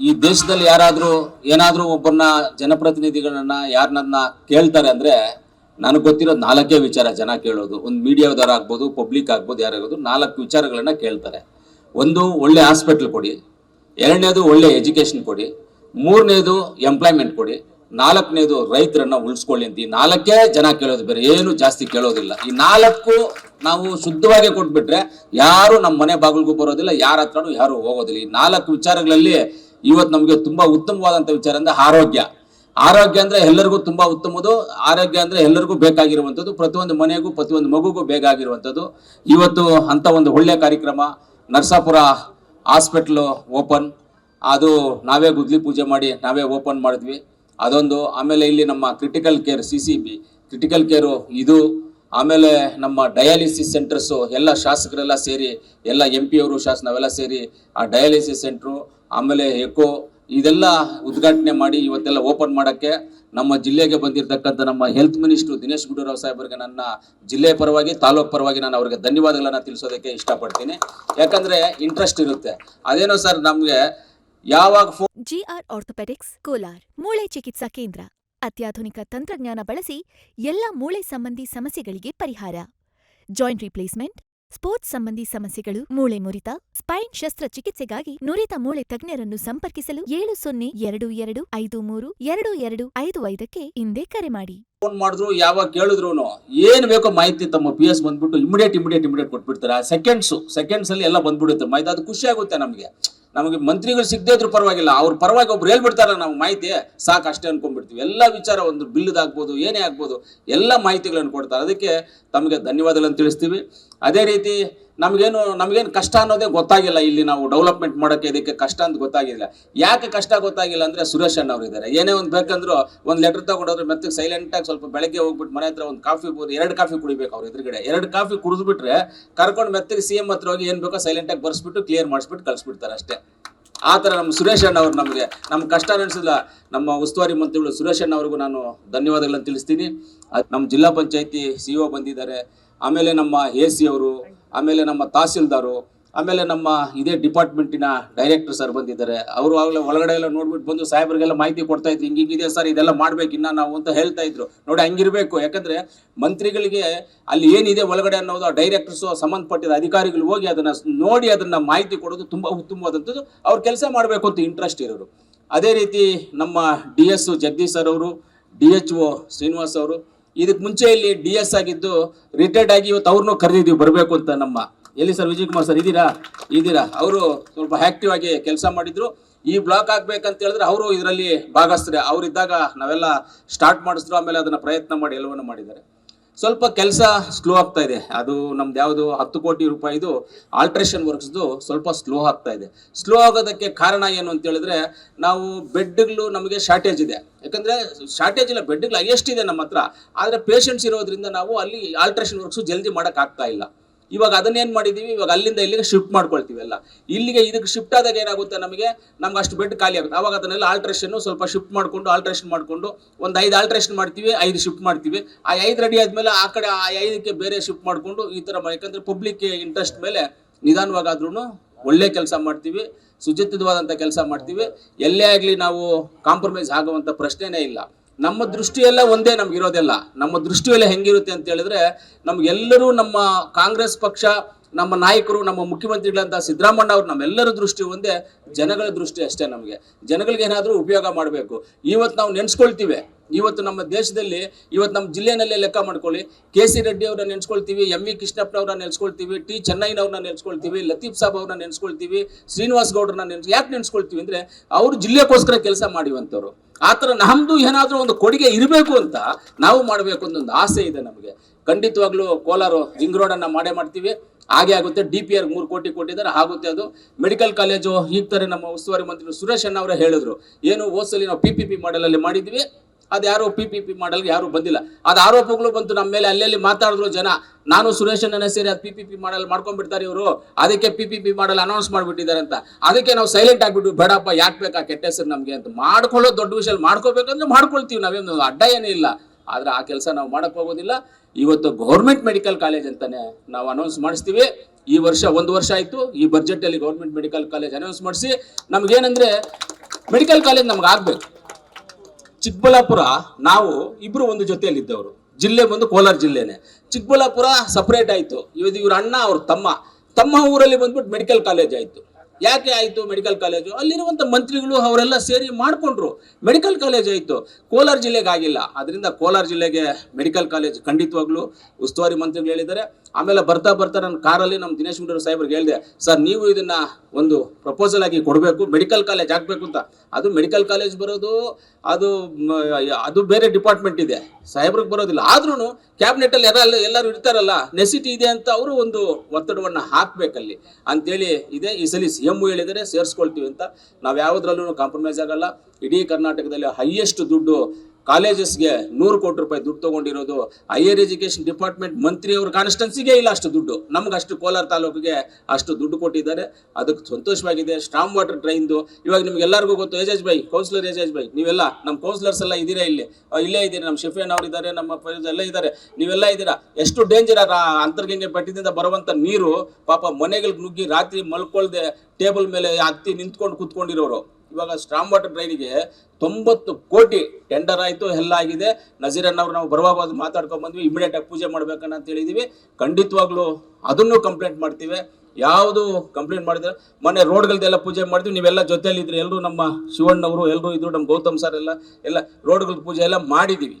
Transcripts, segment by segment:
ಈ ದೇಶದಲ್ಲಿ ಯಾರಾದರೂ ಏನಾದರೂ ಒಬ್ಬರನ್ನ ಜನಪ್ರತಿನಿಧಿಗಳನ್ನ ಯಾರನ್ನ ಕೇಳ್ತಾರೆ ಅಂದ್ರೆ ನನಗೆ ಗೊತ್ತಿರೋ ನಾಲ್ಕೇ ವಿಚಾರ ಜನ ಕೇಳೋದು. ಒಂದು ಮೀಡಿಯಾದವ್ರು ಆಗ್ಬೋದು, ಪಬ್ಲಿಕ್ ಆಗ್ಬೋದು, ಯಾರಾಗೋದು ನಾಲ್ಕು ವಿಚಾರಗಳನ್ನ ಕೇಳ್ತಾರೆ. ಒಂದು, ಒಳ್ಳೆ ಹಾಸ್ಪಿಟ್ಲ್ ಕೊಡಿ. ಎರಡನೇದು, ಒಳ್ಳೆ ಎಜುಕೇಶನ್ ಕೊಡಿ. ಮೂರನೇದು, ಎಂಪ್ಲಾಯ್ಮೆಂಟ್ ಕೊಡಿ. ನಾಲ್ಕನೇದು, ರೈತರನ್ನ ಉಳಿಸ್ಕೊಳ್ಳಿ ಅಂತ. ಈ ನಾಲ್ಕೇ ಜನ ಕೇಳೋದು ಬೇರೆ ಏನು ಜಾಸ್ತಿ ಕೇಳೋದಿಲ್ಲ. ಈ ನಾಲ್ಕು ನಾವು ಶುದ್ಧವಾಗಿ ಕೊಟ್ಬಿಟ್ರೆ ಯಾರು ನಮ್ಮ ಮನೆ ಬಾಗಿಲ್ಗೂ ಬರೋದಿಲ್ಲ, ಯಾರ ಹತ್ರನೂ ಯಾರು ಹೋಗೋದಿಲ್ಲ. ಈ ನಾಲ್ಕು ವಿಚಾರಗಳಲ್ಲಿ ಇವತ್ತು ನಮಗೆ ತುಂಬಾ ಉತ್ತಮವಾದಂತ ವಿಚಾರ ಅಂದ್ರೆ ಆರೋಗ್ಯ. ಆರೋಗ್ಯ ಅಂದ್ರೆ ಎಲ್ಲರಿಗೂ ತುಂಬಾ ಉತ್ತಮದು. ಆರೋಗ್ಯ ಅಂದ್ರೆ ಎಲ್ಲರಿಗೂ ಬೇಕಾಗಿರುವಂಥದ್ದು. ಪ್ರತಿಯೊಂದು ಮನೆಗೂ, ಪ್ರತಿಯೊಂದು ಮಗುಗೂ ಬೇಕಾಗಿರುವಂಥದ್ದು. ಇವತ್ತು ಅಂತ ಒಂದು ಒಳ್ಳೆ ಕಾರ್ಯಕ್ರಮ. Narasapura hospital open. ಅದು ನಾವೇ ಗುದ್ಲಿ ಪೂಜೆ ಮಾಡಿ, ನಾವೇ ಓಪನ್ ಮಾಡಿದ್ವಿ. ಅದೊಂದು. ಆಮೇಲೆ ಇಲ್ಲಿ ನಮ್ಮ critical care C C B critical care ಇದು. ಆಮೇಲೆ ನಮ್ಮ ಡಯಾಲಿಸಿಸ್ ಸೆಂಟರ್ಸು ಎಲ್ಲ ಶಾಸಕರೆಲ್ಲ ಸೇರಿ, ಎಲ್ಲ ಎಂ ಪಿ ಅವರು ನಾವೆಲ್ಲ ಸೇರಿ ಆ ಡಯಾಲಿಸಿಸ್ ಸೆಂಟ್ರು ಆಮೇಲೆ ಎಕೋ, ಇದೆಲ್ಲ ಉದ್ಘಾಟನೆ ಮಾಡಿ ಇವತ್ತೆಲ್ಲ ಓಪನ್ ಮಾಡೋಕ್ಕೆ ನಮ್ಮ ಜಿಲ್ಲೆಗೆ ಬಂದಿರತಕ್ಕಂಥ ನಮ್ಮ ಹೆಲ್ತ್ ಮಿನಿಸ್ಟ್ರು ದಿನೇಶ್ ಗುಂಡೂರಾವ್ ಸಾಹೇಬರಿಗೆ ನನ್ನ ಜಿಲ್ಲೆ ಪರವಾಗಿ, ತಾಲೂಕು ಪರವಾಗಿ ನಾನು ಅವರಿಗೆ ಧನ್ಯವಾದಗಳನ್ನ ತಿಳಿಸೋದಕ್ಕೆ ಇಷ್ಟಪಡ್ತೀನಿ. ಯಾಕಂದ್ರೆ ಇಂಟ್ರೆಸ್ಟ್ ಇರುತ್ತೆ. ಅದೇನೋ ಸರ್ ನಮಗೆ ಯಾವಾಗ ಜಿ ಜಿಆರ್ ಆರ್ಥೋಪೆಡಿಕ್ಸ್, ಕೋಲಾರ್, ಮೂಳೆ ಚಿಕಿತ್ಸಾ ಕೇಂದ್ರ. ಅತ್ಯಾಧುನಿಕ ತಂತ್ರಜ್ಞಾನ ಬಳಸಿ ಎಲ್ಲ ಮೂಳೆ ಸಂಬಂಧಿ ಸಮಸ್ಯೆಗಳಿಗೆ ಪರಿಹಾರ. ಜಾಯಿಂಟ್ ರಿಪ್ಲೇಸ್ಮೆಂಟ್ ಸ್ಪೋರ್ಟ್ಸ್ ಸಂಬಂಧಿ ಸಮಸ್ಯೆಗಳು, ಮೂಳೆ ಮುರಿತ, ಸ್ಪೈನ್ ಶಸ್ತ್ರಚಿಕಿತ್ಸೆಗಾಗಿ ನುರಿತ ಮೂಳೆ ತಜ್ಞರನ್ನು ಸಂಪರ್ಕಿಸಲು ಏಳು ಸೊನ್ನೆ ಎರಡು ಎರಡು ಐದು ಮೂರು ಎರಡು ಎರಡು ಐದು ಐದಕ್ಕೆ ಹಿಂದೆ ಕರೆ ಮಾಡಿ. ಫೋನ್ ಮಾಡಿದ್ರು, ಯಾವಾಗ ಕೇಳಿದ್ರು ಏನ್ ಬೇಕೋ ಮಾಹಿತಿ ತಮ್ಮ ಪಿ ಎಸ್ ಬಂದ್ಬಿಟ್ಟು ಇಮಿಡಿಯೇಟ್ ಇಮಿಡಿಯೇಟ್ ಇಮಿಡಿಯೇಟ್ ಕೊಟ್ಬಿಡ್ತಾರೆ. ಸೆಕೆಂಡ್ಸ್ ಸೆಕೆಂಡ್ಸ್ ಅಲ್ಲಿ ಎಲ್ಲ ಬಂದ್ಬಿಡುತ್ತೆ. ಮಾಹಿತಿ, ಅದು ಖುಷಿ ಆಗುತ್ತೆ ನಮಗೆ. ನಮಗೆ ಮಂತ್ರಿಗಳು ಸಿಗದೇ ಇದ್ರೂ ಪರವಾಗಿಲ್ಲ. ಅವ್ರ ಪರವಾಗಿ ಒಬ್ರು ಹೇಳ್ಬಿಡ್ತಾರೆ ನಾವು ಮಾಹಿತಿ, ಸಾಕು ಅಷ್ಟೇ ಅನ್ಕೊಂಡ್ಬಿಡ್ತೀವಿ. ಎಲ್ಲ ವಿಚಾರ ಒಂದು ಬಿಲ್ದಾಗ್ಬೋದು ಏನೇ ಆಗ್ಬೋದು, ಎಲ್ಲ ಮಾಹಿತಿಗಳನ್ನು ಕೊಡ್ತಾರೆ. ಅದಕ್ಕೆ ತಮಗೆ ಧನ್ಯವಾದಗಳನ್ನು ತಿಳಿಸ್ತೀವಿ. ಅದೇ ರೀತಿ ನಮಗೇನು ನಮಗೇನು ಕಷ್ಟ ಅನ್ನೋದೇ ಗೊತ್ತಾಗಿಲ್ಲ ಇಲ್ಲಿ ನಾವು ಡೆವಲಪ್ಮೆಂಟ್ ಮಾಡೋಕ್ಕೆ ಇದಕ್ಕೆ ಕಷ್ಟ ಅಂತ ಗೊತ್ತಾಗಿಲ್ಲ. ಯಾಕೆ ಕಷ್ಟ ಗೊತ್ತಾಗಿಲ್ಲ ಅಂದ್ರೆ ಸುರೇಶ್ ಅಣ್ಣ ಅವರು ಇದ್ದಾರೆ ಏನೇ ಒಂದು ಬೇಕಂದ್ರು ಒಂದು ಲೆಟರ್ ತಗೊಂಡೋದ್ರೆ ಮತ್ತೆ ಸೈಲೆಂಟ್ ಆಗಿ ಸ್ವಲ್ಪ ಬೆಳಗ್ಗೆ ಹೋಗ್ಬಿಟ್ಟು ಮನೆ ಹತ್ರ ಒಂದು ಕಾಫಿ ಬೋದು ಎರಡು ಕಾಫಿ ಕುಡಿಬೇಕು ಅವ್ರು ಎದುರುಗಡೆ. ಎರಡು ಕಾಫಿ ಕುಡಿದ್ಬಿಟ್ರೆ ಕರ್ಕೊಂಡು ಮೆತ್ತಗೆ ಸಿ ಎಂ ಹತ್ರ ಹೋಗಿ ಏನು ಬೇಕೋ ಸೈಲೆಂಟಾಗಿ ಬರ್ಸ್ಬಿಟ್ಟು ಕ್ಲಿಯರ್ ಮಾಡಿಸ್ಬಿಟ್ಟು ಕಳಿಸ್ಬಿಡ್ತಾರೆ ಅಷ್ಟೇ. ಆ ಥರ ನಮ್ಮ ಸುರೇಶ್ ಅಣ್ಣ ಅವ್ರು ನಮಗೆ. ನಮ್ಮ ಕಷ್ಟ ಅನಿಸಿಲ್ಲ. ನಮ್ಮ ಉಸ್ತುವಾರಿ ಮಂತ್ರಿಗಳು ಸುರೇಶ್ ಅಣ್ಣ ಅವ್ರಿಗೂ ನಾನು ಧನ್ಯವಾದಗಳನ್ನು ತಿಳಿಸ್ತೀನಿ. ನಮ್ಮ ಜಿಲ್ಲಾ ಪಂಚಾಯತಿ ಸಿ ಒ ಬಂದಿದ್ದಾರೆ. ಆಮೇಲೆ ನಮ್ಮ ಎ ಸಿ ಅವರು ಆಮೇಲೆ ನಮ್ಮ ತಹಸೀಲ್ದಾರು, ಆಮೇಲೆ ನಮ್ಮ ಇದೇ ಡಿಪಾರ್ಟ್ಮೆಂಟಿನ ಡೈರೆಕ್ಟರ್ ಸರ್ ಬಂದಿದ್ದಾರೆ. ಅವರು ಆಗಲೇ ಒಳಗಡೆ ಎಲ್ಲ ನೋಡ್ಬಿಟ್ಟು ಬಂದು ಸಾಹೇಬರಿಗೆಲ್ಲ ಮಾಹಿತಿ ಕೊಡ್ತಾ ಇದ್ರು, ಹಿಂಗೆ ಹಿಂಗಿದೆ ಸರ್, ಇದೆಲ್ಲ ಮಾಡ್ಬೇಕು ಇನ್ನ ನಾವು ಅಂತ ಹೇಳ್ತಾ ಇದ್ರು. ನೋಡಿ ಹಂಗಿರ್ಬೇಕು, ಯಾಕಂದ್ರೆ ಮಂತ್ರಿಗಳಿಗೆ ಅಲ್ಲಿ ಏನಿದೆ ಒಳಗಡೆ ಅನ್ನೋದು ಆ ಡೈರೆಕ್ಟರ್ಸು ಸಂಬಂಧಪಟ್ಟಿದ ಅಧಿಕಾರಿಗಳು ಹೋಗಿ ಅದನ್ನ ನೋಡಿ ಅದನ್ನ ಮಾಹಿತಿ ಕೊಡೋದು ತುಂಬಾ ಉತ್ತಮವಾದಂಥದ್ದು. ಅವ್ರು ಕೆಲಸ ಮಾಡಬೇಕು ಅಂತ ಇಂಟ್ರೆಸ್ಟ್ ಇರೋರು. ಅದೇ ರೀತಿ ನಮ್ಮ ಡಿ ಎಸ್ ಜಗದೀಶ್ ಸರ್ ಅವರು, ಡಿ ಎಚ್ ಒ ಶ್ರೀನಿವಾಸ್ ಅವರು ಇದಕ್ಕೆ ಮುಂಚೆ ಇಲ್ಲಿ ಡಿ ಎಸ್ ಆಗಿದ್ದು ರಿಟೈರ್ಡ್ ಆಗಿ ಇವತ್ತು ಅವ್ರನ್ನೂ ಕರೆದಿದ್ದೀವಿ, ಬರಬೇಕು ಅಂತ ನಮ್ಮ. ಎಲ್ಲಿ ಸರ್ ವಿಜಯ್ ಕುಮಾರ್ ಸರ್ ಇದ್ದೀರಾ? ಇದ್ದೀರಾ? ಅವರು ಸ್ವಲ್ಪ ಆಕ್ಟಿವ್ ಆಗಿ ಕೆಲಸ ಮಾಡಿದ್ರು. ಈ ಬ್ಲಾಕ್ ಆಗ್ಬೇಕಂತ ಹೇಳಿದ್ರೆ ಅವರು ಇದರಲ್ಲಿ ಭಾಗಸ್ತಾರೆ ಅವರಿದ್ದಾಗ ನಾವೆಲ್ಲ ಸ್ಟಾರ್ಟ್ ಮಾಡಿಸಿದ್ರು, ಆಮೇಲೆ ಅದನ್ನ ಪ್ರಯತ್ನ ಮಾಡಿ ಎಲ್ಲವನ್ನು ಮಾಡಿದ್ದಾರೆ. ಸ್ವಲ್ಪ ಕೆಲಸ ಸ್ಲೋ ಆಗ್ತಾ ಇದೆ. ಅದು ನಮ್ದು ಯಾವುದು ಹತ್ತು ಕೋಟಿ ರೂಪಾಯಿದು ಆಲ್ಟ್ರೇಷನ್ ವರ್ಕ್ಸ್ದು ಸ್ವಲ್ಪ ಸ್ಲೋ ಆಗ್ತಾ ಇದೆ. ಸ್ಲೋ ಆಗೋದಕ್ಕೆ ಕಾರಣ ಏನು ಅಂತ ಹೇಳಿದ್ರೆ ನಾವು ಬೆಡ್ಗಳು ನಮಗೆ ಶಾರ್ಟೇಜ್ ಇದೆ. ಯಾಕಂದ್ರೆ ಶಾರ್ಟೇಜ್ ಇಲ್ಲ, ಬೆಡ್ಗಳು ಎಷ್ಟಿದೆ ನಮ್ಮ ಹತ್ರ. ಆದರೆ ಪೇಷಂಟ್ಸ್ ಇರೋದ್ರಿಂದ ನಾವು ಅಲ್ಲಿ ಆಲ್ಟ್ರೇಷನ್ ವರ್ಕ್ಸು ಜಲ್ದಿ ಮಾಡೋಕ್ಕಾಗ್ತಾ ಇಲ್ಲ. ಇವಾಗ ಅದನ್ನೇನ್ ಮಾಡಿದೀವಿ? ಇವಾಗ ಅಲ್ಲಿಂದ ಇಲ್ಲಿಗೆ ಶಿಫ್ಟ್ ಮಾಡ್ಕೊಳ್ತೀವಿ ಎಲ್ಲ. ಇಲ್ಲಿಗೆ ಇದಕ್ಕೆ ಶಿಫ್ಟ್ ಆದಾಗ ಏನಾಗುತ್ತೆ ನಮಗೆ? ನಮ್ಗೆ ಅಷ್ಟು ಬೆಡ್ ಖಾಲಿ ಆಗುತ್ತೆ. ಅವಾಗ ಅದನ್ನೆಲ್ಲ ಆಲ್ಟ್ರೇಷನ್ ಸ್ವಲ್ಪ ಶಿಫ್ಟ್ ಮಾಡ್ಕೊಂಡು ಆಲ್ಟ್ರೇಷನ್ ಮಾಡ್ಕೊಂಡು, ಒಂದು ಐದು ಆಲ್ಟ್ರೇಷನ್ ಮಾಡ್ತೀವಿ, ಐದು ಶಿಫ್ಟ್ ಮಾಡ್ತೀವಿ. ಆ ಐದು ರೆಡಿ ಆದ್ಮೇಲೆ ಆ ಕಡೆ ಆ ಐದಕ್ಕೆ ಬೇರೆ ಶಿಫ್ಟ್ ಮಾಡಿಕೊಂಡು ಈ ಥರ ಯಾಕಂದ್ರೆ ಪಬ್ಲಿಕ್ ಇಂಟ್ರೆಸ್ಟ್ ಮೇಲೆ ನಿಧಾನವಾಗಾದ್ರೂ ಒಳ್ಳೆ ಕೆಲಸ ಮಾಡ್ತೀವಿ ಸುಚಿತವಾದಂಥ ಕೆಲಸ ಮಾಡ್ತೀವಿ. ಎಲ್ಲೇ ಆಗಲಿ ನಾವು ಕಾಂಪ್ರಮೈಸ್ ಆಗುವಂಥ ಪ್ರಶ್ನೆನೇ ಇಲ್ಲ. ನಮ್ಮ ದೃಷ್ಟಿಯೆಲ್ಲ ಒಂದೇ ನಮ್ಗೆ ಇರೋದೆಲ್ಲ. ನಮ್ಮ ದೃಷ್ಟಿಯೆಲ್ಲ ಹೆಂಗಿರುತ್ತೆ ಅಂತ ಹೇಳಿದ್ರೆ, ನಮ್ಗೆಲ್ಲರೂ ನಮ್ಮ ಕಾಂಗ್ರೆಸ್ ಪಕ್ಷ, ನಮ್ಮ ನಾಯಕರು, ನಮ್ಮ ಮುಖ್ಯಮಂತ್ರಿಗಳಂತ ಸಿದ್ದರಾಮಣ್ಣ ಅವರು ನಮ್ಮೆಲ್ಲರ ದೃಷ್ಟಿ ಒಂದೇ, ಜನಗಳ ದೃಷ್ಟಿ ಅಷ್ಟೇ ನಮಗೆ. ಜನಗಳಿಗೆ ಏನಾದರೂ ಉಪಯೋಗ ಮಾಡಬೇಕು. ಇವತ್ತು ನಾವು ನೆನೆಸ್ಕೊಳ್ತೀವಿ. ಇವತ್ತು ನಮ್ಮ ದೇಶದಲ್ಲಿ, ಇವತ್ತು ನಮ್ಮ ಜಿಲ್ಲೆಯಲ್ಲೇ ಲೆಕ್ಕ ಮಾಡ್ಕೊಳ್ಳಿ. ಕೆ ಸಿ ರೆಡ್ಡಿ ಅವ್ರನ್ನ ನೆನೆಸ್ಕೊಳ್ತೀವಿ, ಎಂ ವಿ ಕೃಷ್ಣಪ್ಪನವ್ರನ್ನ ನೆನೆಸ್ಕೊಳ್ತೀವಿ, ಟಿ ಚೆನ್ನೈನವ್ರನ್ನ ನೆನೆಸ್ಕೊಳ್ತೀವಿ, ಲತೀಫ್ ಸಾಬ್ ಅವ್ರನ್ನ ನೆನೆಸ್ಕೊಳ್ತೀವಿ, ಶ್ರೀನಿವಾಸ್ ಗೌಡ್ರನ್ನ ನೆನೆಸ್, ಯಾಕೆ ನೆನೆಸ್ಕೊಳ್ತೀವಿ ಅಂದರೆ, ಅವರು ಜಿಲ್ಲೆಗೋಸ್ಕರ ಕೆಲಸ ಮಾಡುವಂಥವ್ರು. ಆ ಥರ ನಮ್ಮದು ಏನಾದರೂ ಒಂದು ಕೊಡುಗೆ ಇರಬೇಕು ಅಂತ ನಾವು ಮಾಡಬೇಕು ಅಂತ ಒಂದು ಆಸೆ ಇದೆ ನಮಗೆ. ಖಂಡಿತವಾಗ್ಲೂ ಕೋಲಾರ ರಿಂಗ್ ರೋಡನ್ನು ಮಾಡೇ ಮಾಡ್ತೀವಿ. ಹಾಗೆ ಆಗುತ್ತೆ. ಡಿ ಪಿ ಆರ್ ಮೂರು ಕೋಟಿ ಕೊಟ್ಟಿದ್ದಾರೆ. ಆಗುತ್ತೆ ಅದು. ಮೆಡಿಕಲ್ ಕಾಲೇಜು ಈಗ ತರ ನಮ್ಮ ಉಸ್ತುವಾರಿ ಮಂತ್ರಿ ಸುರೇಶ್ ಅಣ್ಣ ಅವರೇ ಹೇಳಿದ್ರು. ಏನು ಓದ್ಸಲಿ ನಾವು ಪಿ ಪಿ ಪಿ ಮಾಡಲಲ್ಲಿ ಮಾಡಿದ್ವಿ. ಅದು ಯಾರು ಪಿ ಪಿ ಪಿ ಮಾಡಲ್ಗೆ ಯಾರು ಬಂದಿಲ್ಲ. ಅದು ಆರೋಪಗಳು ಬಂತು ನಮ್ಮ ಮೇಲೆ, ಅಲ್ಲೆಲ್ಲಿ ಮಾತಾಡಿದ್ರು ಜನ. ನಾನು ಸುರೇಶ್ ಅಣ್ಣನ ಸೇರಿ ಅದು ಪಿ ಪಿ ಪಿ ಮಾಡಲ್ ಮಾಡ್ಕೊಂಡ್ಬಿಡ್ತಾರೆ ಇವರು. ಅದಕ್ಕೆ P P P model announce ಮಾಡಿಬಿಟ್ಟಿದ್ದಾರೆ ಅಂತ. ಅದಕ್ಕೆ ನಾವು ಸೈಲೆಂಟ್ ಆಗಿಬಿಟ್ಟು, ಬೇಡಪ್ಪ, ಯಾಕೆ ಬೇಕಾ ಕೆಟ್ಟ ಹೆಸರು ನಮಗೆ ಅಂತ ಮಾಡ್ಕೊಳ್ಳೋ ದೊಡ್ಡ ವಿಷಯ ಮಾಡ್ಕೋಬೇಕಂದ್ರೆ ಮಾಡ್ಕೊಳ್ತೀವಿ ನಾವೇನು ಅಡ್ಡ ಏನೂ ಇಲ್ಲ. ಆದ್ರೆ ಆ ಕೆಲಸ ನಾವು ಮಾಡಕ್ಕೆ ಹೋಗೋದಿಲ್ಲ. ಇವತ್ತು ಗೌರ್ಮೆಂಟ್ ಮೆಡಿಕಲ್ ಕಾಲೇಜ್ ಅಂತಾನೆ ನಾವು ಅನೌನ್ಸ್ ಮಾಡಿಸ್ತೀವಿ. ಈ ವರ್ಷ ಒಂದು ವರ್ಷ ಆಯ್ತು. ಈ ಬಜೆಟ್ ಅಲ್ಲಿ ಗೌರ್ಮೆಂಟ್ ಮೆಡಿಕಲ್ ಕಾಲೇಜ್ ಅನೌನ್ಸ್ ಮಾಡಿಸಿ. ನಮ್ಗೇನಂದ್ರೆ ಮೆಡಿಕಲ್ ಕಾಲೇಜ್ ನಮ್ಗೆ ಆಗ್ಬೇಕು. ಚಿಕ್ಕಬಳ್ಳಾಪುರ ನಾವು ಇಬ್ರು ಒಂದು ಜೊತೆಯಲ್ಲಿದ್ದವರು. ಜಿಲ್ಲೆ ಬಂದು ಕೋಲಾರ ಜಿಲ್ಲೆನೆ. ಚಿಕ್ಕಬಳ್ಳಾಪುರ ಸಪ್ರೇಟ್ ಆಯ್ತು. ಇವತ್ತು ಇವ್ರ ಅಣ್ಣ, ಅವ್ರ ತಮ್ಮ. ತಮ್ಮ ಊರಲ್ಲಿ ಬಂದ್ಬಿಟ್ಟು ಮೆಡಿಕಲ್ ಕಾಲೇಜ್ ಆಯ್ತು. ಯಾಕೆ ಆಯಿತು ಮೆಡಿಕಲ್ ಕಾಲೇಜು? ಅಲ್ಲಿರುವಂತ ಮಂತ್ರಿಗಳು ಅವರೆಲ್ಲ ಸೇರಿ ಮಾಡ್ಕೊಂಡ್ರು. ಮೆಡಿಕಲ್ ಕಾಲೇಜ್ ಆಯ್ತು. ಕೋಲಾರ ಜಿಲ್ಲೆಗೆ ಆಗಿಲ್ಲ. ಅದರಿಂದ ಕೋಲಾರ ಜಿಲ್ಲೆಗೆ ಮೆಡಿಕಲ್ ಕಾಲೇಜ್ ಖಂಡಿತವಾಗ್ಲೂ ಉಸ್ತುವಾರಿ ಮಂತ್ರಿಗಳು ಹೇಳಿದ್ದಾರೆ. ಆಮೇಲೆ ಬರ್ತಾ ಬರ್ತಾ ನನ್ನ ಕಾರಲ್ಲಿ ನಮ್ಮ ದಿನೇಶ್ ಗುಂಡೂರು ಸಾಹೇಬ್ರಿಗೆ ಹೇಳಿದೆ, ಸರ್, ನೀವು ಇದನ್ನ ಒಂದು ಪ್ರಪೋಸಲ್ ಆಗಿ ಕೊಡಬೇಕು, ಮೆಡಿಕಲ್ ಕಾಲೇಜ್ ಆಗಬೇಕು ಅಂತ. ಅದು ಮೆಡಿಕಲ್ ಕಾಲೇಜ್ ಬರೋದು, ಅದು ಅದು ಬೇರೆ ಡಿಪಾರ್ಟ್ಮೆಂಟ್ ಇದೆ. ಸಾಹೇಬ್ರಿಗೆ ಬರೋದಿಲ್ಲ. ಆದ್ರೂ ಕ್ಯಾಬಿನೆಟ್ ಅಲ್ಲಿ ಎಲ್ಲ, ಎಲ್ಲರೂ ಇರ್ತಾರಲ್ಲ, ನೆಸಿಟಿ ಇದೆ ಅಂತ ಅವರು ಒಂದು ಒತ್ತಡವನ್ನು ಹಾಕ್ಬೇಕಲ್ಲಿ. ಅಂತೇಳಿ ಇದೆ. ಈ ಸಲ ಸಿ ಎಂ ಹೇಳಿದರೆ ಸೇರಿಸ್ಕೊಳ್ತೀವಿ ಅಂತ ನಾವು ಯಾವುದ್ರಲ್ಲೂ ಕಾಂಪ್ರಮೈಸ್ ಆಗಲ್ಲ. ಇಡೀ ಕರ್ನಾಟಕದಲ್ಲಿ ಹೈಯೆಸ್ಟ್ ದುಡ್ಡು ಕಾಲೇಜಸ್ಗೆ ನೂರು ಕೋಟಿ ರೂಪಾಯಿ ದುಡ್ಡು ತಗೊಂಡಿರೋದು ಹೈಯರ್ ಎಜುಕೇಶನ್ ಡಿಪಾರ್ಟ್ಮೆಂಟ್ ಮಂತ್ರಿ ಅವ್ರ ಕಾನ್ಸ್ಟೆನ್ಸಿಗೆ ಇಲ್ಲ ಅಷ್ಟು ದುಡ್ಡು. ನಮ್ಗೆ ಅಷ್ಟು ಕೋಲಾರ ತಾಲೂಕಿಗೆ ಅಷ್ಟು ದುಡ್ಡು ಕೊಟ್ಟಿದ್ದಾರೆ. ಅದಕ್ಕೆ ಸಂತೋಷವಾಗಿದೆ. ಸ್ಟ್ರಾಮ್ ವಾಟರ್ ಟ್ರೈನ್ದು ಇವಾಗ ನಿಮ್ಗೆ ಎಲ್ಲರಿಗೂ ಗೊತ್ತು, Ejaz by councillor Ejaz by ನೀವೆಲ್ಲ ನಮ್ಮ ಕೌನ್ಸಿಲರ್ಸ್ ಎಲ್ಲ ಇದ್ದೀರಾ ಇಲ್ಲಿ? ಇಲ್ಲೇ ಇದ್ದೀರಿ? ನಮ್ಮ ಶಿಫೇನ್ ಅವ್ರು ಇದ್ದಾರೆ, ನಮ್ಮ ಎಲ್ಲ ಇದ್ದಾರೆ. ನೀವೆಲ್ಲ ಇದ್ದೀರಾ? ಎಷ್ಟು ಡೇಂಜರ್ ಅಂತರ್ಗಂಗೆ ಬೆಟ್ಟದಿಂದ ಬರುವಂಥ ನೀರು ಪಾಪ ಮನೆಗಳಿಗೆ ನುಗ್ಗಿ ರಾತ್ರಿ ಮಲ್ಕೊಳ್ದೆ ಟೇಬಲ್ ಮೇಲೆ ಹತ್ತಿ ನಿಂತ್ಕೊಂಡು ಕೂತ್ಕೊಂಡಿರೋರು. ಇವಾಗ ಸ್ಟ್ರಾಮ್ ವಾಟರ್ ಟ್ರೈನಿಗೆ ತೊಂಬತ್ತು ಕೋಟಿ ಟೆಂಡರ್ ಆಯಿತು ಎಲ್ಲ ಆಗಿದೆ. ನಜೀರನ್ ಅವ್ರು ನಾವು ಬರುವಾಗ ಮಾತಾಡ್ಕೊಂಡು ಬಂದ್ವಿ ಇಮಿಡಿಯೇಟ್ ಆಗಿ ಪೂಜೆ ಮಾಡ್ಬೇಕನ್ನ ಅಂತ ಹೇಳಿದೀವಿ. ಖಂಡಿತವಾಗ್ಲೂ ಅದನ್ನು ಕಂಪ್ಲೇಂಟ್ ಮಾಡ್ತೀವಿ. ಯಾವುದು ಕಂಪ್ಲೇಂಟ್ ಮಾಡಿದ್ರೆ, ಮೊನ್ನೆ ರೋಡ್ಗಳ್ದೆಲ್ಲ ಪೂಜೆ ಮಾಡಿದ್ವಿ. ನೀವೆಲ್ಲ ಜೊತೆಯಲ್ಲಿ ಇದ್ರಿ ಎಲ್ಲರೂ ನಮ್ಮ ಶಿವಣ್ಣವರು ಎಲ್ಲರೂ ಇದ್ರು, ನಮ್ಮ ಗೌತಮ್ ಸರ್ ಎಲ್ಲ ಎಲ್ಲ ರೋಡ್ಗಳ ಪೂಜೆ ಎಲ್ಲ ಮಾಡಿದ್ದೀವಿ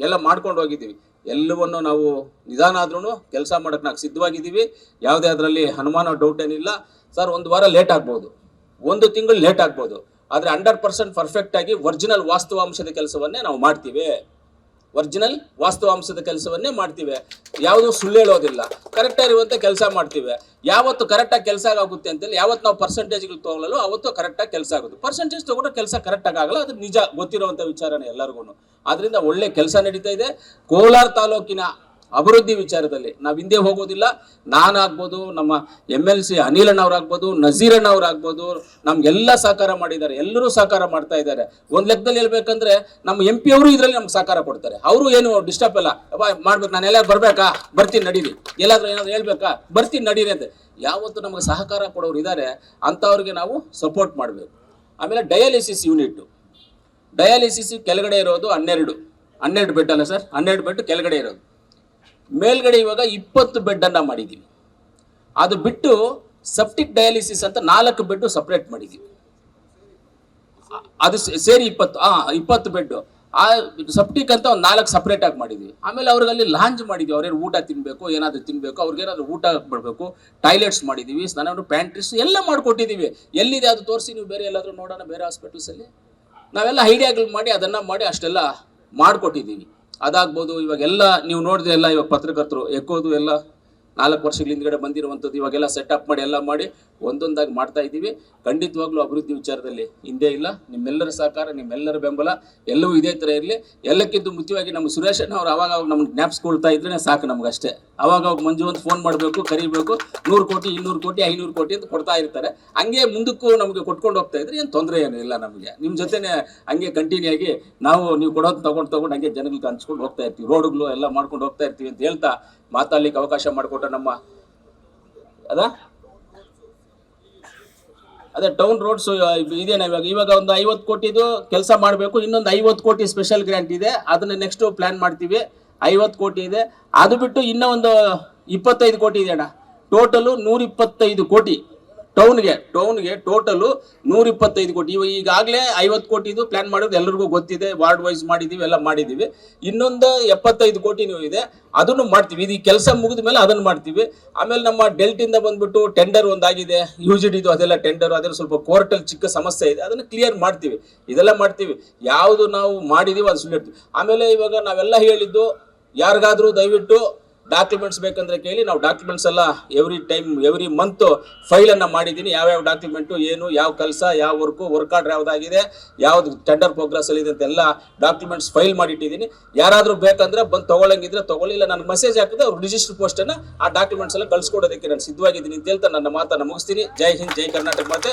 ಎಲ್ಲ ಮಾಡ್ಕೊಂಡು ಹೋಗಿದ್ದೀವಿ ಎಲ್ಲವನ್ನು ನಾವು ನಿಧಾನ ಆದ್ರೂ ಕೆಲಸ ಮಾಡಕ್ಕೆ ನಾವು ಸಿದ್ಧವಾಗಿದ್ದೀವಿ ಯಾವುದೇ ಅದರಲ್ಲಿ ಅನುಮಾನ ಡೌಟ್ ಏನಿಲ್ಲ. ಸರ್, ಒಂದು ವಾರ ಲೇಟ್ ಆಗ್ಬೋದು. ಒಂದು ತಿಂಗಳು ಲೇಟ್ ಆಗ್ಬೋದು. ಆದರೆ ಹಂಡ್ರೆಡ್ ಪರ್ಸೆಂಟ್ ಪರ್ಫೆಕ್ಟ್ ಆಗಿ ಒರಿಜಿನಲ್ ವಾಸ್ತವಾಂಶದ ಕೆಲಸವನ್ನೇ ನಾವು ಮಾಡ್ತೀವಿ. ಒರಿಜಿನಲ್ ವಾಸ್ತವಾಂಶದ ಕೆಲಸವನ್ನೇ ಮಾಡ್ತೀವಿ. ಯಾವುದು ಸುಳ್ಳು ಹೇಳೋದಿಲ್ಲ. ಕರೆಕ್ಟಾಗಿ ಇರುವಂಥ ಕೆಲಸ ಮಾಡ್ತೀವಿ. ಯಾವತ್ತು ಕರೆಕ್ಟಾಗಿ ಕೆಲಸ ಆಗುತ್ತೆ ಅಂತೇಳಿ ಯಾವತ್ತು ನಾವು ಪರ್ಸೆಂಟೇಜ್ಗಳು ತೊಗೊಳ್ಳಲು ಅವತ್ತು ಕರೆಕ್ಟಾಗಿ ಕೆಲಸ ಆಗುತ್ತೆ. ಪರ್ಸೆಂಟೇಜ್ ತೊಗೊಂಡ್ರೆ ಕೆಲಸ ಕರೆಕ್ಟಾಗಿ ಆಗಲ್ಲ. ಅದು ನಿಜ ಗೊತ್ತಿರುವಂಥ ವಿಚಾರನೇ ಎಲ್ಲರಿಗೂ ಆದ್ರಿಂದ ಒಳ್ಳೆ ಕೆಲಸ ನಡೀತಾ ಇದೆ. ಕೋಲಾರ ತಾಲೂಕಿನ ಅಭಿವೃದ್ಧಿ ವಿಚಾರದಲ್ಲಿ ನಾವು ಹಿಂದೆ ಹೋಗೋದಿಲ್ಲ. ನಾನಾಗ್ಬೋದು, ನಮ್ಮ ಎಂ ಎಲ್ ಸಿ ಅನಿಲ್ ಅವ್ರಾಗ್ಬೋದು ನಜೀರಣ್ಣ ಅವ್ರಾಗ್ಬೋದು ನಮ್ಗೆಲ್ಲ ಸಹಕಾರ ಮಾಡಿದ್ದಾರೆ. ಎಲ್ಲರೂ ಸಹಕಾರ ಮಾಡ್ತಾ ಇದ್ದಾರೆ. ಒಂದು ಲೆಕ್ಕದಲ್ಲಿ ಹೇಳ್ಬೇಕಂದ್ರೆ ನಮ್ಮ ಎಂ ಪಿ ಅವರು ಇದರಲ್ಲಿ ನಮ್ಗೆ ಸಹಕಾರ ಕೊಡ್ತಾರೆ. ಅವರು ಏನು ಡಿಸ್ಟರ್ಬ್ ಅಲ್ಲ ಅಪ್ಪ ಮಾಡ್ಬೇಕು, ನಾನು ಎಲ್ಲ ಬರ್ಬೇಕಾ? ಬರ್ತೀನಿ, ನಡೀರಿ. ಎಲ್ಲಾದ್ರೂ ಏನಾದ್ರು ಹೇಳ್ಬೇಕಾ? ಬರ್ತೀನಿ, ನಡೀರಿ ಅಂತ. ಯಾವತ್ತು ನಮಗೆ ಸಹಕಾರ ಕೊಡೋರು ಇದ್ದಾರೆ ಅಂಥವ್ರಿಗೆ ನಾವು ಸಪೋರ್ಟ್ ಮಾಡಬೇಕು. ಆಮೇಲೆ ಡಯಾಲಿಸಿಸ್ ಯೂನಿಟ್ಟು ಡಯಾಲಿಸಿಸ್ ಕೆಳಗಡೆ ಇರೋದು ಹನ್ನೆರಡು. ಹನ್ನೆರಡು ಬೆಡ್ ಅಲ್ಲ ಸರ್? ಹನ್ನೆರಡು ಬೆಡ್ ಕೆಳಗಡೆ ಇರೋದು. ಮೇಲ್ಗಡೆ ಇವಾಗ ಇಪ್ಪತ್ತು ಬೆಡ್ ಅನ್ನ ಮಾಡಿದ್ದೀವಿ ಅದು ಬಿಟ್ಟು ಸೆಪ್ಟಿಕ್ ಡಯಾಲಿಸಿಸ್ ಅಂತ ನಾಲ್ಕು ಬೆಡ್ ಸಪ್ರೇಟ್ ಮಾಡಿದ್ದೀವಿ ಅದು ಸೇರಿ ಇಪ್ಪತ್ತು, ಆ, ಇಪ್ಪತ್ತು ಬೆಡ್ ಆ ಸಪ್ಟಿಕ್ ಅಂತ ಒಂದು ನಾಲ್ಕು ಸಪ್ರೇಟ್ ಆಗಿ ಮಾಡಿದ್ವಿ. ಆಮೇಲೆ ಅವ್ರಿಗೆ ಲಾಂಚ್ ಮಾಡಿದ್ವಿ. ಅವ್ರೇನು ಊಟ ತಿನ್ನಬೇಕು ಏನಾದರೂ ತಿನ್ನಬೇಕು ಅವ್ರಿಗೇನಾದ್ರು ಊಟ ಬಿಡಬೇಕು ಟಾಯ್ಲೆಟ್ಸ್ ಮಾಡಿದೀವಿ ಸ್ನಾನ ಪ್ಯಾಂಟ್ರೀಸ್ ಎಲ್ಲ ಮಾಡ್ಕೊಟ್ಟಿದೀವಿ. ಎಲ್ಲಿದೆ ಅದು ತೋರಿಸಿ ನೀವು ಬೇರೆ ಎಲ್ಲಾದರೂ ನೋಡೋಣ ಬೇರೆ ಹಾಸ್ಪಿಟಲ್ಸ್ ಅಲ್ಲಿ ನಾವೆಲ್ಲ ಐಡಿಯಾಗಳು ಮಾಡಿ ಅದನ್ನ ಮಾಡಿ ಅಷ್ಟೆಲ್ಲ ಮಾಡಿಕೊಟ್ಟಿದ್ದೀವಿ ಅದಾಗ್ಬೋದು ಇವಾಗೆಲ್ಲ ನೀವು ನೋಡಿದ್ರೆ ಎಲ್ಲ ಇವಾಗ ಪತ್ರಕರ್ತರು ಎಕ್ಕೋದು ಎಲ್ಲ ನಾಲ್ಕು ವರ್ಷಗಳ ಹಿಂದ್ಗಡೆ ಬಂದಿರುವಂಥದ್ದು, ಇವಾಗೆಲ್ಲ ಸೆಟಪ್ ಮಾಡಿ, ಎಲ್ಲ ಮಾಡಿ ಒಂದೊಂದಾಗಿ ಮಾಡ್ತಾ ಇದ್ದೀವಿ. ಖಂಡಿತವಾಗ್ಲೂ ಅಭಿವೃದ್ಧಿ ವಿಚಾರದಲ್ಲಿ ಹಿಂದೆ ಇಲ್ಲ. ನಿಮ್ಮೆಲ್ಲರ ಸಹಕಾರ, ನಿಮ್ಮೆಲ್ಲರ ಬೆಂಬಲ ಎಲ್ಲವೂ ಇದೇ ಥರ ಇರಲಿ. ಎಲ್ಲಕ್ಕಿಂತ ಮುಖ್ಯವಾಗಿ ನಮ್ಮ ಸುರೇಶ್ ಅಣ್ಣ ಅವ್ರು ಅವಾಗ ಅವಾಗ ನಮ್ಗೆ ಜ್ಞಾಪಿಸ್ಕೊಳ್ತಾ ಇದ್ರೆ ಸಾಕು ನಮಗಷ್ಟೇ ಅವಾಗ ಅವಾಗ ಮಂಜು ಅಂತ ಫೋನ್ ಮಾಡಬೇಕು, ಕರಿಬೇಕು. ನೂರು ಕೋಟಿ, ಇನ್ನೂರು ಕೋಟಿ, ಐನೂರು ಕೋಟಿ ಅಂತ ಕೊಡ್ತಾ ಇರ್ತಾರೆ. ಹಂಗೆ ಮುಂದಕ್ಕೂ ನಮಗೆ ಕೊಟ್ಕೊಂಡು ಹೋಗ್ತಾ ಇದ್ರೆ ಏನು ತೊಂದರೆ ಏನು ಇಲ್ಲ ನಮಗೆ. ನಿಮ್ಮ ಜೊತೆನೆ ಹಂಗೆ ಕಂಟಿನ್ಯೂ ಆಗಿ ನಾವು ನೀವು ಕೊಡೋದು ತಗೊಂಡು ತಗೊಂಡು ಹಂಗೆ ಜನಗಳಿಗೆ ಹಂಚ್ಕೊಂಡು ಹೋಗ್ತಾ ಇರ್ತೀವಿ. ರೋಡ್ಗಳು ಎಲ್ಲ ಮಾಡ್ಕೊಂಡು ಹೋಗ್ತಾ ಇರ್ತೀವಿ ಅಂತ ಹೇಳ್ತಾ ಮಾತಾಡ್ಲಿಕ್ಕೆ ಅವಕಾಶ ಮಾಡಿಕೊಟ್ಟ ನಮ್ಮ ಅದ? ಅದೇ ಟೌನ್ ರೋಡ್ಸ್ ಇದೇನ ಇವಾಗ? ಇವಾಗ ಒಂದು ಐವತ್ತು ಕೋಟಿದು ಕೆಲಸ ಮಾಡಬೇಕು, ಇನ್ನೊಂದು ಐವತ್ತು ಕೋಟಿ ಸ್ಪೆಷಲ್ ಗ್ರ್ಯಾಂಟ್ ಇದೆ. ಅದನ್ನ ನೆಕ್ಸ್ಟ್ ಪ್ಲಾನ್ ಮಾಡ್ತೀವಿ. ಐವತ್ತು ಕೋಟಿ ಇದೆ. ಅದು ಬಿಟ್ಟು ಇನ್ನೂ ಒಂದು ಇಪ್ಪತ್ತೈದು ಕೋಟಿ ಇದೆ ಅಣ್ಣ. ಟೋಟಲು ನೂರಿಪ್ಪತ್ತೈದು ಕೋಟಿ. ಟೌನ್ಗೆ ಟೌನ್ಗೆ ಟೋಟಲ್ ನೂರ ಇಪ್ಪತ್ತೈದು ಕೋಟಿ. ಇವಾಗ ಈಗಾಗಲೇ ಐವತ್ತು ಕೋಟಿದು ಪ್ಲಾನ್ ಮಾಡೋದು ಎಲ್ಲರಿಗೂ ಗೊತ್ತಿದೆ. ವಾರ್ಡ್ ವೈಸ್ ಮಾಡಿದ್ದೀವಿ ಎಲ್ಲ ಮಾಡಿದ್ದೀವಿ ಇನ್ನೊಂದು ಎಪ್ಪತ್ತೈದು ಕೋಟಿನೂ ಇದೆ, ಅದನ್ನು ಮಾಡ್ತೀವಿ. ಇದು ಕೆಲಸ ಮುಗಿದ ಮೇಲೆ ಅದನ್ನು ಮಾಡ್ತೀವಿ. ಆಮೇಲೆ ನಮ್ಮ ಡೆಲ್ಟಿಂದ ಬಂದ್ಬಿಟ್ಟು ಟೆಂಡರ್ ಒಂದಾಗಿದೆ. ಯು ಜಿ ಡಿದು ಅದೆಲ್ಲ ಟೆಂಡರ್ ಅದೆಲ್ಲ ಸ್ವಲ್ಪ ಕೋರ್ಟಲ್ಲಿ ಚಿಕ್ಕ ಸಮಸ್ಯೆ ಇದೆ. ಅದನ್ನು ಕ್ಲಿಯರ್ ಮಾಡ್ತೀವಿ. ಇದೆಲ್ಲ ಮಾಡ್ತೀವಿ. ಯಾವುದು ನಾವು ಮಾಡಿದೀವಿ ಅದು ಸುಳ್ಳಿರ್ತೀವಿ ಆಮೇಲೆ ಇವಾಗ ನಾವೆಲ್ಲ ಹೇಳಿದ್ದು, ಯಾರಿಗಾದರೂ ದಯವಿಟ್ಟು ಡಾಕ್ಯುಮೆಂಟ್ಸ್ ಬೇಕಂದ್ರೆ ಕೇಳಿ, ನಾವು ಡಾಕ್ಯುಮೆಂಟ್ಸ್ ಎಲ್ಲ ಎವ್ರಿ ಟೈಮ್ ಎವ್ರಿ ಮಂತ್ ಫೈಲನ್ನು ಮಾಡಿದ್ದೀನಿ. ಯಾವ್ಯಾವ ಡಾಕ್ಯುಮೆಂಟು ಏನು, ಯಾವ ಕೆಲಸ, ಯಾವ ವರ್ಕು ವರ್ಕ್ ಆರ್ಡ್ರ್ ಯಾವುದಾಗಿದೆ, ಯಾವ್ದು ಟೆಂಡರ್ ಪ್ರೋಗ್ರೆಸ್ ಅಲ್ಲಿ ಇದೆ ಅಂತೆಲ್ಲ ಡಾಕ್ಯುಮೆಂಟ್ಸ್ ಫೈಲ್ ಮಾಡಿಟ್ಟಿದ್ದೀನಿ. ಯಾರಾದರೂ ಬೇಕಂದ್ರೆ ಬಂದು ತಗೊಳ್ಳಂಗಿದ್ರೆ ತಗೊಳ್ಳಿಲ್ಲ ನನಗೆ ಮೆಸೇಜ್ ಹಾಕಿದ್ರೆ ಅವ್ರು ರಿಜಿಸ್ಟರ್ ಪೋಸ್ಟನ್ನು ಆ ಡಾಕ್ಯುಮೆಂಟ್ಸ್ ಎಲ್ಲ ಕಳ್ಸಿಕೊಡೋದಕ್ಕೆ ನಾನು ಸಿದ್ಧವಾಗಿದ್ದೀನಿ ಅಂತ ಹೇಳ್ತಾ ನನ್ನ ಮಾತನ್ನು ಮುಗಿಸ್ತೀನಿ. ಜೈ ಹಿಂದ್, ಜೈ ಕರ್ನಾಟಕ ಮಾತೆ.